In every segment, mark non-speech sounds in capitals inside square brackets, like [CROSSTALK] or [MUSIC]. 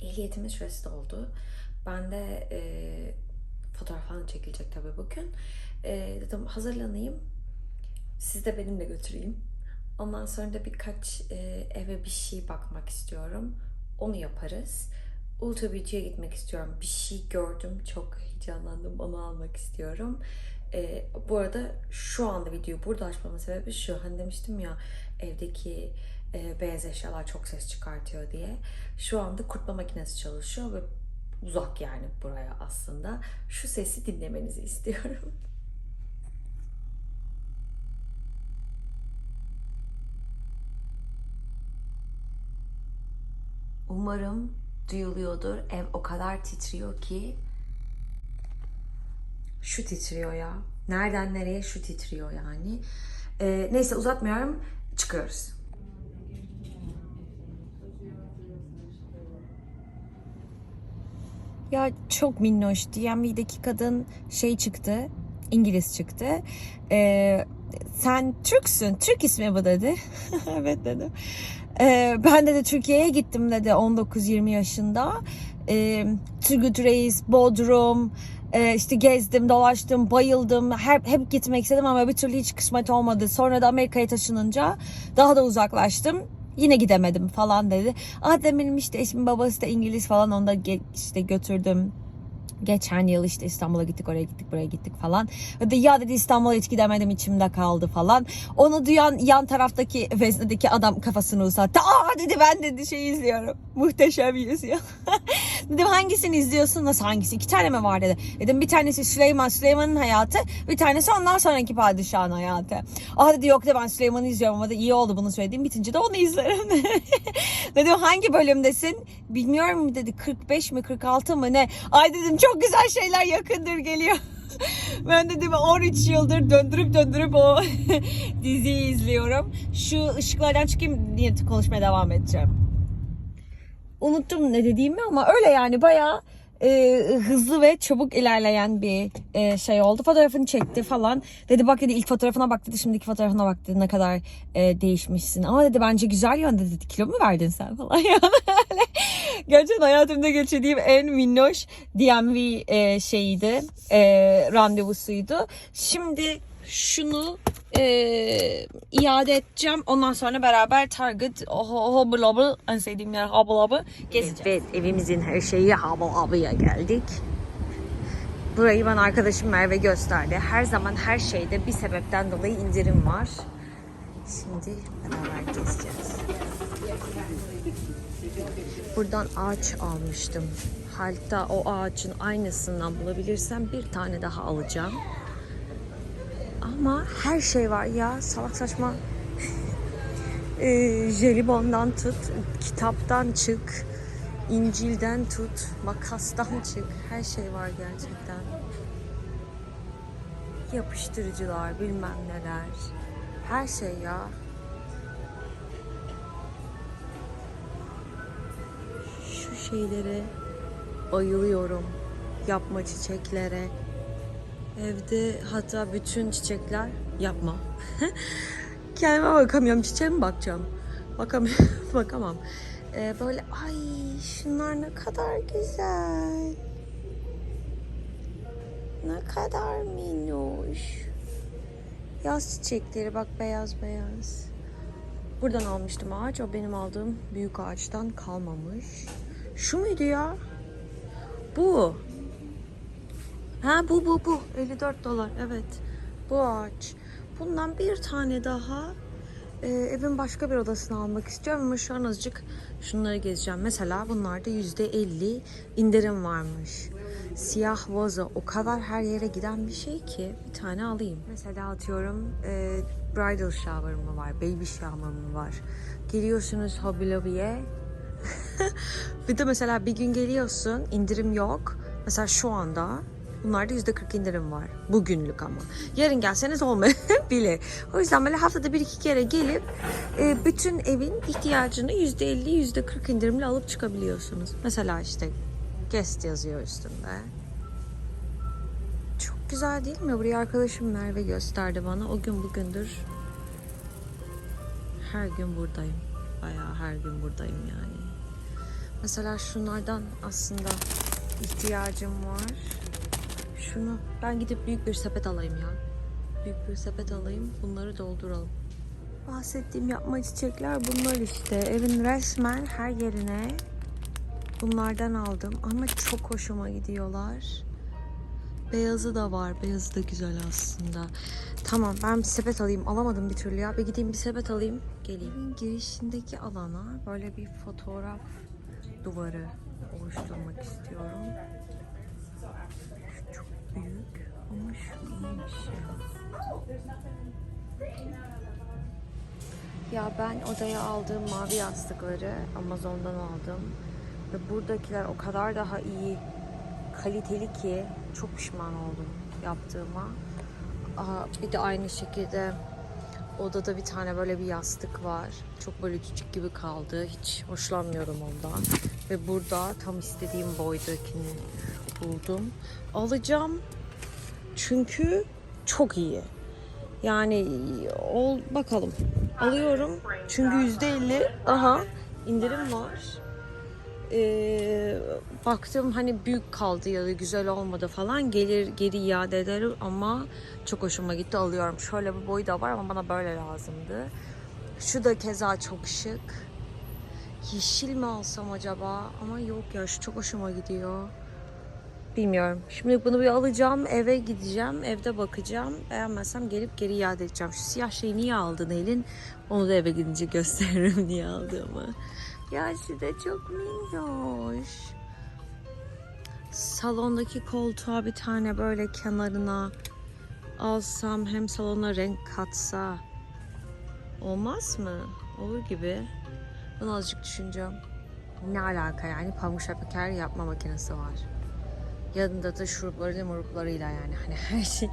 ehliyetimin süresi doldu. Ben de e, fotoğraf falan çekilecek tabii bugün. E, dedim hazırlanayım. Siz de benimle götüreyim. Ondan sonra da birkaç e, eve bir şey bakmak istiyorum. Onu yaparız. Ultra Beauty'ye gitmek istiyorum. Bir şey gördüm. Çok heyecanlandım. Onu almak istiyorum. E, bu arada şu anda videoyu burada açmamın sebebi şu. Hani demiştim ya evdeki e, beyaz eşyalar çok ses çıkartıyor diye. Şu anda kurutma makinesi çalışıyor ve uzak yani buraya aslında. Şu sesi dinlemenizi istiyorum. [LAUGHS] Umarım duyuluyordur. Ev o kadar titriyor ki şu titriyor ya. Nereden nereye şu titriyor yani. Ee, neyse uzatmıyorum. Çıkıyoruz. Ya çok minnoş. DMV'deki kadın şey çıktı. İngiliz çıktı. Ee, sen Türksün. Türk ismi bu dedi. [LAUGHS] evet dedim. Ee, ben de, Türkiye'ye gittim dedi 19-20 yaşında. Ee, Turgut Reis, Bodrum, e, işte gezdim, dolaştım, bayıldım. Hep, hep gitmek istedim ama bir türlü hiç kısmet olmadı. Sonra da Amerika'ya taşınınca daha da uzaklaştım. Yine gidemedim falan dedi. Ah işte eşimin babası da İngiliz falan onu da işte götürdüm. Geçen yıl işte İstanbul'a gittik oraya gittik buraya gittik falan. Ve de ya dedi İstanbul'a hiç gidemedim içimde kaldı falan. Onu duyan yan taraftaki [LAUGHS] veznedeki adam kafasını uzattı. Aa dedi ben dedi şey izliyorum. [LAUGHS] Muhteşem yüzüyor. [LAUGHS] dedim hangisini izliyorsun? Nasıl hangisi? İki tane mi var dedi. Dedim bir tanesi Süleyman Süleyman'ın hayatı. Bir tanesi ondan sonraki padişahın hayatı. Aa dedi yok de ben Süleyman'ı izliyorum ama da iyi oldu bunu söylediğim. Bitince de onu izlerim. dedim hangi bölümdesin? Bilmiyorum dedi 45 mi 46 mı ne? Ay dedim çok güzel şeyler yakındır geliyor. [LAUGHS] Ben dedim 13 yıldır döndürüp döndürüp o [LAUGHS] diziyi izliyorum. Şu ışıklardan çıkayım diye konuşmaya devam edeceğim. Unuttum ne dediğimi ama öyle yani bayağı e, hızlı ve çabuk ilerleyen bir e, şey oldu. Fotoğrafını çekti falan. Dedi bak dedi ilk fotoğrafına bak dedi şimdiki fotoğrafına bak dedi ne kadar e, değişmişsin. Ama dedi bence güzel yönde dedi kilo mu verdin sen [LAUGHS] falan yani. Gerçekten hayatımda geçirdiğim en minnoş DMV e, şeyiydi. E, randevusuydu. Şimdi şunu e, iade edeceğim. Ondan sonra beraber Target, Hobble, en sevdiğim yer Hobble gezeceğiz. Evet, evimizin her şeyi Hobble Hobble'ya geldik. Burayı bana arkadaşım Merve gösterdi. Her zaman her şeyde bir sebepten dolayı indirim var. Şimdi beraber gezeceğiz. Buradan ağaç almıştım. Hatta o ağaçın aynısından bulabilirsem bir tane daha alacağım. Ama her şey var ya salak saçma. [LAUGHS] e, jelibondan tut, kitaptan çık, İncil'den tut, makastan çık. Her şey var gerçekten. Yapıştırıcılar, bilmem neler. Her şey ya. Şu şeylere bayılıyorum. Yapma çiçeklere. Evde hatta bütün çiçekler yapma. [LAUGHS] Kendime bakamıyorum. Çiçeğe mi bakacağım? Bakamıyorum. [LAUGHS] Bakamam. Ee, böyle ay şunlar ne kadar güzel. Ne kadar minnoş. Yaz çiçekleri bak beyaz beyaz. Buradan almıştım ağaç. O benim aldığım büyük ağaçtan kalmamış. Şu muydu ya? Bu. Ha bu bu bu. 54 dolar. Evet. Bu ağaç. Bundan bir tane daha e, evin başka bir odasını almak istiyorum ama şu an azıcık şunları gezeceğim. Mesela bunlarda %50 indirim varmış. Siyah vazo o kadar her yere giden bir şey ki bir tane alayım. Mesela atıyorum e, bridal shower mı var, baby shower mı var. Geliyorsunuz Hobby Lobby'ye. [LAUGHS] bir de mesela bir gün geliyorsun indirim yok. Mesela şu anda Bunlarda %40 indirim var. Bugünlük ama. Yarın gelseniz olmayabilir. [LAUGHS] O yüzden böyle haftada bir iki kere gelip e, bütün evin ihtiyacını %50, %40 indirimle alıp çıkabiliyorsunuz. Mesela işte guest yazıyor üstünde. Çok güzel değil mi? Burayı arkadaşım Merve gösterdi bana. O gün bugündür her gün buradayım. Bayağı her gün buradayım yani. Mesela şunlardan aslında ihtiyacım var. Şunu ben gidip büyük bir sepet alayım ya. Büyük bir sepet alayım. Bunları dolduralım. Bahsettiğim yapma çiçekler bunlar işte. Evin resmen her yerine bunlardan aldım. Ama çok hoşuma gidiyorlar. Beyazı da var. Beyazı da güzel aslında. Tamam ben bir sepet alayım. Alamadım bir türlü ya. Bir gideyim bir sepet alayım. Geleyim. Girişindeki alana böyle bir fotoğraf duvarı oluşturmak istiyorum. Büyük ama şu iyiymiş ya. Ya ben odaya aldığım mavi yastıkları Amazon'dan aldım. Ve buradakiler o kadar daha iyi kaliteli ki çok pişman oldum yaptığıma. Aa, bir de aynı şekilde odada bir tane böyle bir yastık var. Çok böyle küçük gibi kaldı. Hiç hoşlanmıyorum ondan. Ve burada tam istediğim boydakini buldum. Alacağım. Çünkü çok iyi. Yani ol bakalım. Alıyorum. Çünkü yüzde elli daha indirim var. Ee, baktım hani büyük kaldı ya da güzel olmadı falan gelir geri iade ederim ama çok hoşuma gitti alıyorum. Şöyle bir boyu da var ama bana böyle lazımdı. Şu da keza çok şık. Yeşil mi alsam acaba? Ama yok ya şu çok hoşuma gidiyor. Bilmiyorum. Şimdi bunu bir alacağım, eve gideceğim, evde bakacağım. Beğenmezsem gelip geri iade edeceğim. Şu siyah şeyi niye aldın Elin? Onu da eve gidince [LAUGHS] gösteririm niye aldığımı. Ya da çok minnoş. Salondaki koltuğa bir tane böyle kenarına alsam hem salona renk katsa olmaz mı? Olur gibi. Bunu azıcık düşüneceğim. Ne alaka yani pamuk şeker yapma makinesi var. Yanında da şuruplarıyla muruplarıyla yani hani her şey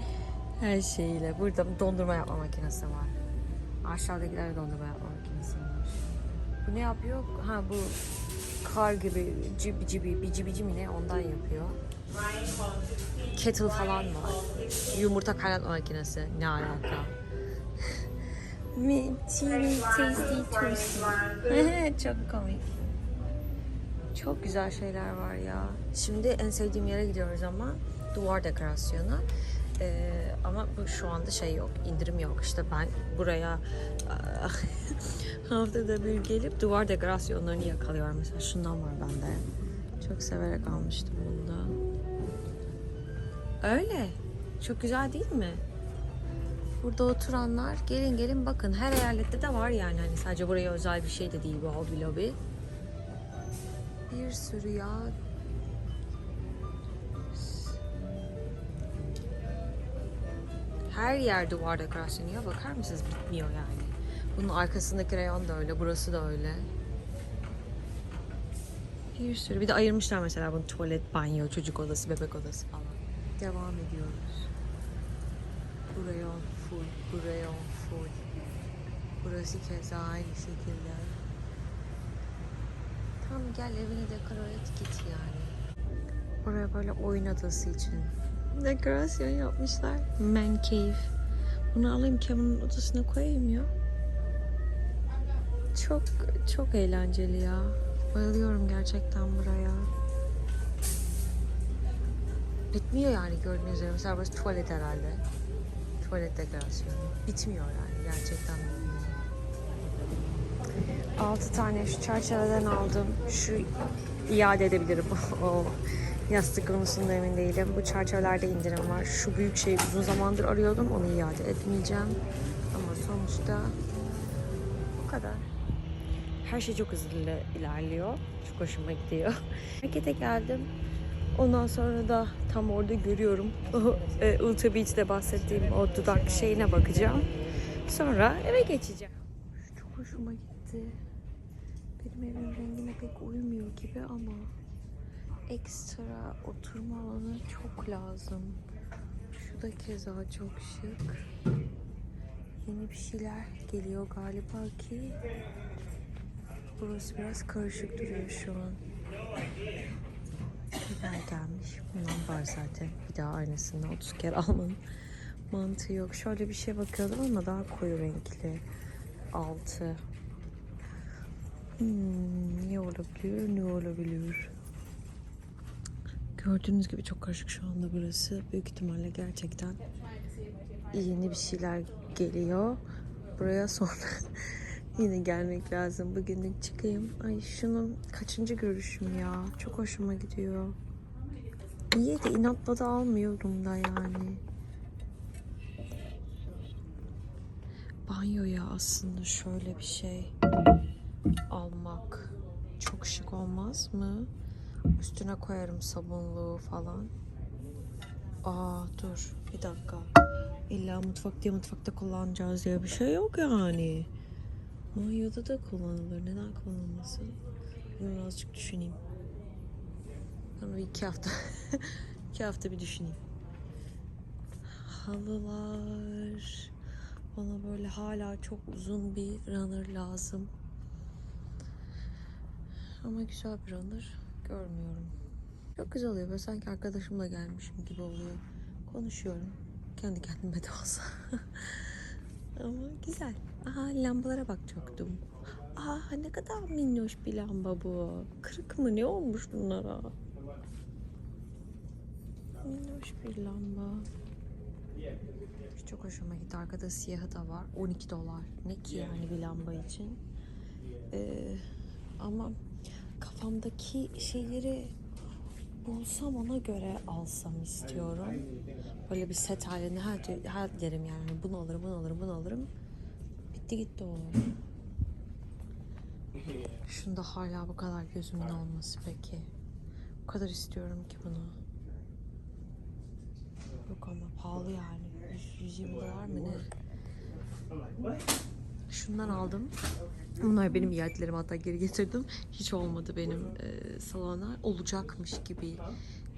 her şeyiyle. Burada dondurma yapma makinesi var. Aşağıdakiler dondurma yapma makinesi var. Bu ne yapıyor? Ha bu kar gibi cibi cibi bici bici mi ne ondan yapıyor. Kettle falan var. Yumurta kaynatma makinesi. Ne alaka? [LAUGHS] Mi- Teeny tasty toasty. [LAUGHS] Çok komik. Çok güzel şeyler var ya. Şimdi en sevdiğim yere gidiyoruz ama duvar dekorasyonu. Ee, ama bu şu anda şey yok, indirim yok. İşte ben buraya [LAUGHS] haftada bir gelip duvar dekorasyonlarını yakalıyorum. Mesela şundan var bende. Çok severek almıştım bunu da. Öyle. Çok güzel değil mi? Burada oturanlar gelin gelin bakın her eyalette de var yani hani sadece buraya özel bir şey de değil bu Hobby Lobby. Bir sürü ya. Her yer duvar dekorasyonu bakar mısınız bitmiyor yani. Bunun arkasındaki reyon da öyle, burası da öyle. Bir sürü. Bir de ayırmışlar mesela bunu tuvalet, banyo, çocuk odası, bebek odası falan. Devam ediyoruz. Bu reyon full, bu reyon full. Burası keza aynı şekilde. Tamam gel evini dekore et git yani. Oraya böyle oyun adası için dekorasyon yapmışlar. Man cave. Bunu alayım Kevin'in odasına koyayım ya. Çok çok eğlenceli ya. Bayılıyorum gerçekten buraya. Bitmiyor yani gördüğünüz üzere. Mesela burası tuvalet herhalde. Tuvalet dekorasyonu. Bitmiyor yani gerçekten. 6 tane şu çerçeveden aldım. Şu iade edebilirim. [LAUGHS] o yastık konusunda emin değilim. Bu çerçevelerde indirim var. Şu büyük şeyi uzun zamandır arıyordum. Onu iade etmeyeceğim. Ama sonuçta bu kadar. Her şey çok hızlı ile- ilerliyor. Çok hoşuma gidiyor. [LAUGHS] Markete geldim. Ondan sonra da tam orada görüyorum. [LAUGHS] E, Ultra Beach'te bahsettiğim o dudak şeyine bakacağım. Sonra eve geçeceğim. Çok hoşuma gitti. Benim evim rengine pek uymuyor gibi ama ekstra oturma alanı çok lazım. Şu da keza çok şık. Yeni bir şeyler geliyor galiba ki burası biraz karışık duruyor şu an. Biber gelmiş. Bundan var zaten. Bir daha aynısından 30 kere almanın mantığı yok. Şöyle bir şey bakıyordum ama daha koyu renkli. Altı. Hmm, ne olabilir, ne olabilir? Gördüğünüz gibi çok karışık şu anda burası. Büyük ihtimalle gerçekten yeni bir şeyler geliyor. Buraya sonra [LAUGHS] yine gelmek lazım. Bugünlük çıkayım. Ay şunun kaçıncı görüşüm ya. Çok hoşuma gidiyor. Niye de inatla da almıyorum da yani. Banyoya aslında şöyle bir şey almak çok şık olmaz mı? Üstüne koyarım sabunluğu falan. Aa dur bir dakika. İlla mutfak diye mutfakta kullanacağız diye bir şey yok yani. Banyoda da kullanılır. Neden kullanılmasın? Bunu birazcık düşüneyim. Ben bir iki hafta [LAUGHS] iki hafta bir düşüneyim. Halılar. Bana böyle hala çok uzun bir runner lazım. Ama güzel bir runner görmüyorum. Çok güzel oluyor. Böyle sanki arkadaşımla gelmişim gibi oluyor. Konuşuyorum. Kendi kendime de olsa. [LAUGHS] Ama güzel. Aha lambalara bakacaktım. Aa ne kadar minnoş bir lamba bu. Kırık mı ne olmuş bunlara? Minnoş bir lamba. Çok hoşuma gitti. Arkada siyahı da var. 12 dolar. Ne ki yani bir lamba için. Ee, ama kafamdaki şeyleri bulsam ona göre alsam istiyorum. Böyle bir set halinde her, her derim yani bunu alırım, bunu alırım, bunu alırım. Bitti gitti o. Şunda hala bu kadar gözümün olması peki. O kadar istiyorum ki bunu. Yok ama pahalı yani. 100, 120 dolar mı ne? Şundan aldım. Bunlar benim iadelerim hatta geri getirdim. Hiç olmadı benim e, salona. Olacakmış gibi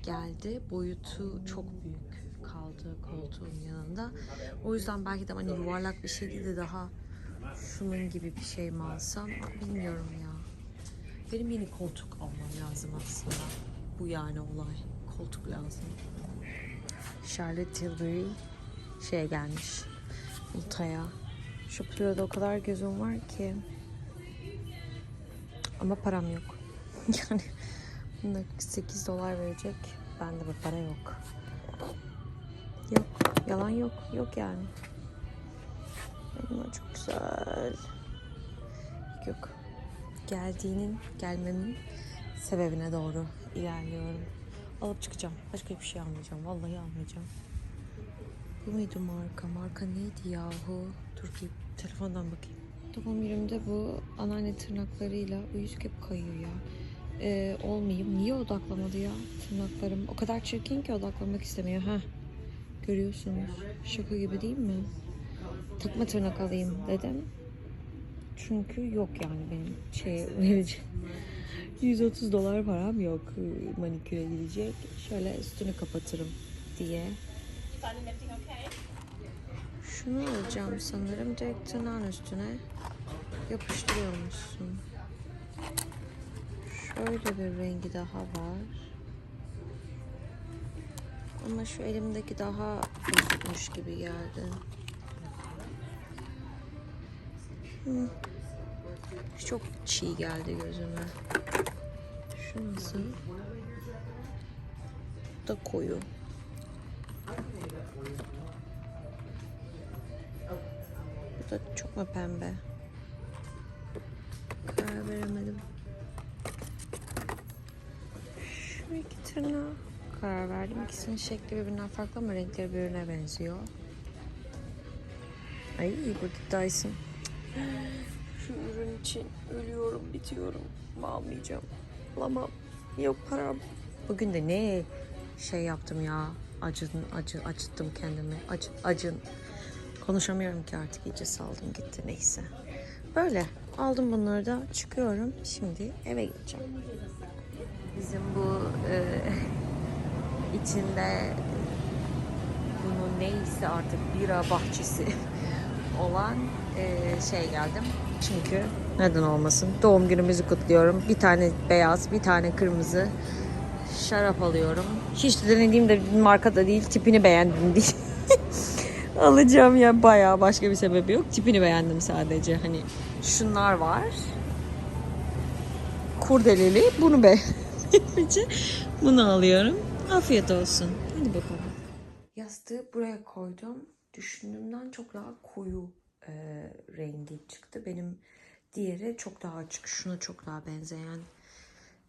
geldi. Boyutu çok büyük kaldı koltuğun yanında. O yüzden belki de hani yuvarlak bir şey değil de daha şunun gibi bir şey mi alsam bilmiyorum ya. Benim yeni koltuk almam lazım aslında. Bu yani olay. Koltuk lazım. Charlotte Tilbury şeye gelmiş. Ulta'ya. Şu Plura'da o kadar gözüm var ki. Ama param yok. [LAUGHS] Yani bunda 8 dolar verecek. Bende bu para yok. Yok. Yalan yok. Yok yani. Bunlar çok güzel. Yok. Geldiğinin, gelmemin sebebine doğru ilerliyorum. Alıp çıkacağım. Başka hiçbir şey almayacağım. Vallahi almayacağım. Bu muydu marka? Marka neydi yahu? Dur bir telefondan bakayım. Doğum günümde bu anneanne tırnaklarıyla yüzük hep kayıyor ya. Ee, olmayayım. Niye odaklamadı ya tırnaklarım? O kadar çirkin ki odaklamak istemiyor. ha. Görüyorsunuz. Şaka gibi değil mi? Takma tırnak alayım dedim. Çünkü yok yani benim şey verici. 130 dolar param yok e, maniküre gidecek. Şöyle üstünü kapatırım diye. Şunu alacağım sanırım. Direkt tırnağın üstüne yapıştırıyormuşsun. Şöyle bir rengi daha var. Ama şu elimdeki daha bozukmuş gibi geldi. Hı. Çok çiğ geldi gözüme. Şu nasıl? Bu da koyu. Da çok mu pembe? Karar veremedim. Şu iki tırnağa karar verdim. İkisinin şekli birbirinden farklı ama renkleri birbirine benziyor. Ay burada Dyson. Şu ürün için ölüyorum, bitiyorum. Almayacağım. Alamam. Yok param. Bugün de ne şey yaptım ya. Acın, acı, acıttım kendimi. Acı, acın. Konuşamıyorum ki artık iyice saldım gitti neyse. Böyle aldım bunları da çıkıyorum. Şimdi eve gideceğim. Bizim bu e, [LAUGHS] içinde bunun neyse artık bira bahçesi [LAUGHS] olan e, şey geldim. Çünkü neden olmasın? Doğum günümüzü kutluyorum. Bir tane beyaz, bir tane kırmızı şarap alıyorum. Hiç de denediğim de bir marka da değil. Tipini beğendim değil. Alacağım ya bayağı başka bir sebebi yok. Tipini beğendim sadece. Hani şunlar var. kurdeleli. Bunu be. [LAUGHS] Bunu alıyorum. Afiyet olsun. Hadi bakalım. Yastığı buraya koydum. Düşündüğümden çok daha koyu e, rengi çıktı. Benim diğeri çok daha açık. Şuna çok daha benzeyen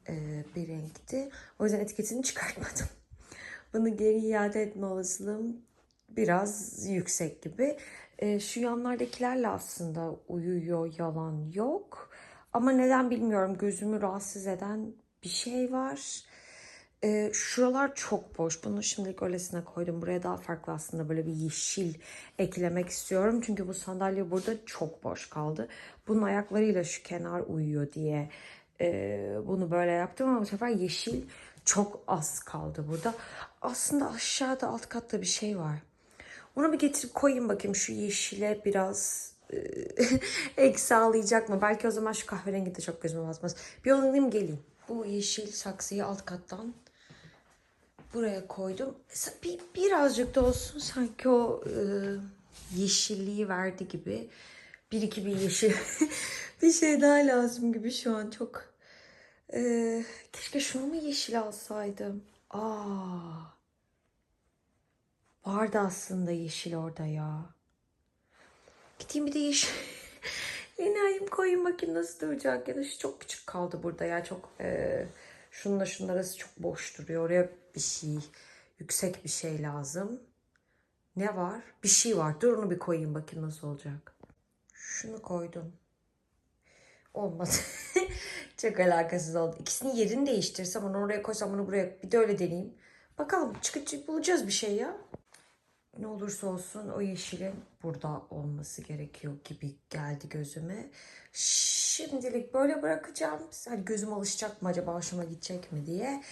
e, bir renkti. O yüzden etiketini [LAUGHS] çıkartmadım. Bunu geri iade etme olasılığım biraz yüksek gibi. E, şu yanlardakilerle aslında uyuyor, yalan yok. Ama neden bilmiyorum gözümü rahatsız eden bir şey var. E, şuralar çok boş. Bunu şimdilik öylesine koydum. Buraya daha farklı aslında böyle bir yeşil eklemek istiyorum. Çünkü bu sandalye burada çok boş kaldı. Bunun ayaklarıyla şu kenar uyuyor diye e, bunu böyle yaptım ama bu sefer yeşil çok az kaldı burada. Aslında aşağıda alt katta bir şey var. Onu bir getirip koyayım bakayım şu yeşile biraz e, [LAUGHS] ek sağlayacak mı? Belki o zaman şu kahverengi de çok gözüme batmaz. Bir alayım geleyim. Bu yeşil saksıyı alt kattan buraya koydum. Bir, birazcık da olsun sanki o e, yeşilliği verdi gibi. Bir iki bir yeşil [LAUGHS] bir şey daha lazım gibi şu an çok. E, keşke şunu mu yeşil alsaydım? Aa. Vardı aslında yeşil orada ya. Gideyim bir de yeşil. [LAUGHS] Yeni ayım koyayım bakayım nasıl duracak. Ya da şu çok küçük kaldı burada ya. Çok e, şununla şunun arası çok boş duruyor. Oraya bir şey, yüksek bir şey lazım. Ne var? Bir şey var. Dur onu bir koyayım bakayım nasıl olacak. Şunu koydum. Olmadı. [LAUGHS] çok alakasız oldu. İkisinin yerini değiştirsem onu oraya koysam onu buraya bir de öyle deneyeyim. Bakalım çıkıp bulacağız bir şey ya. Ne olursa olsun o yeşilin burada olması gerekiyor gibi geldi gözüme. Şimdilik böyle bırakacağım. Hani gözüm alışacak mı acaba hoşuma gidecek mi diye.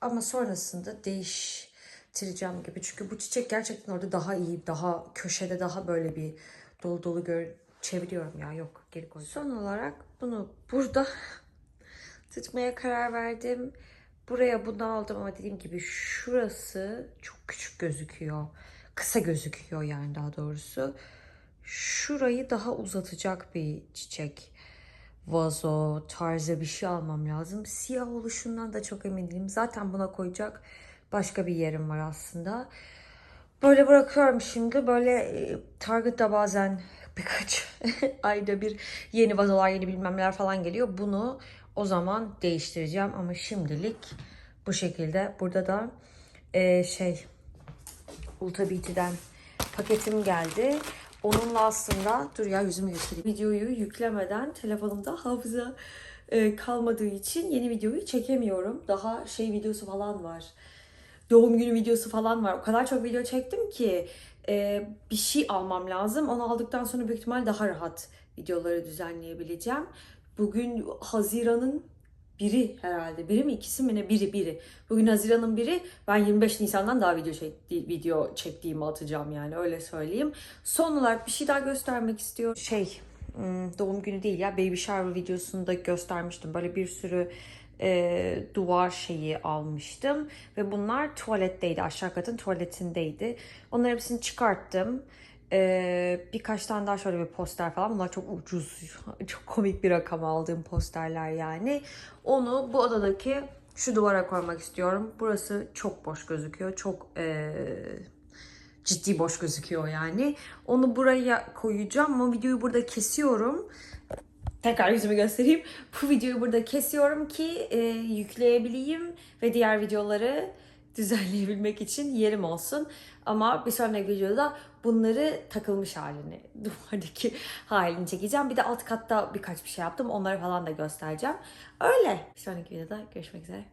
Ama sonrasında değiştireceğim gibi. Çünkü bu çiçek gerçekten orada daha iyi, daha köşede daha böyle bir dolu dolu gör çeviriyorum ya yok geri koy. Son olarak bunu burada tutmaya karar verdim. Buraya bunu aldım ama dediğim gibi şurası çok küçük gözüküyor. Kısa gözüküyor yani daha doğrusu. Şurayı daha uzatacak bir çiçek. Vazo tarzı bir şey almam lazım. Siyah oluşundan da çok emin değilim. Zaten buna koyacak başka bir yerim var aslında. Böyle bırakıyorum şimdi. Böyle e, Target'ta bazen [LAUGHS] birkaç [LAUGHS] ayda bir yeni vazolar, yeni bilmem neler falan geliyor. Bunu o zaman değiştireceğim ama şimdilik bu şekilde. Burada da e, şey Ulta Beauty'den paketim geldi. Onunla aslında dur ya yüzümü göstereyim. Videoyu yüklemeden telefonumda hafıza e, kalmadığı için yeni videoyu çekemiyorum. Daha şey videosu falan var. Doğum günü videosu falan var. O kadar çok video çektim ki e, bir şey almam lazım. Onu aldıktan sonra büyük ihtimal daha rahat videoları düzenleyebileceğim. Bugün Haziran'ın biri herhalde. Biri mi ikisi mi ne? Biri biri. Bugün Haziran'ın biri. Ben 25 Nisan'dan daha video çekti, video çektiğimi atacağım yani öyle söyleyeyim. Son olarak bir şey daha göstermek istiyorum. Şey hmm, doğum günü değil ya baby shower videosunda göstermiştim. Böyle bir sürü e, duvar şeyi almıştım. Ve bunlar tuvaletteydi. Aşağı katın tuvaletindeydi. Onların hepsini çıkarttım. Ee, birkaç tane daha şöyle bir poster falan. Bunlar çok ucuz, [LAUGHS] çok komik bir rakam aldığım posterler yani. Onu bu odadaki şu duvara koymak istiyorum. Burası çok boş gözüküyor. Çok ee, ciddi boş gözüküyor yani. Onu buraya koyacağım ama videoyu burada kesiyorum. Tekrar yüzümü göstereyim. Bu videoyu burada kesiyorum ki e, yükleyebileyim ve diğer videoları düzenleyebilmek için yerim olsun. Ama bir sonraki videoda bunları takılmış halini, [LAUGHS] duvardaki halini çekeceğim. Bir de alt katta birkaç bir şey yaptım. Onları falan da göstereceğim. Öyle. Bir sonraki videoda görüşmek üzere.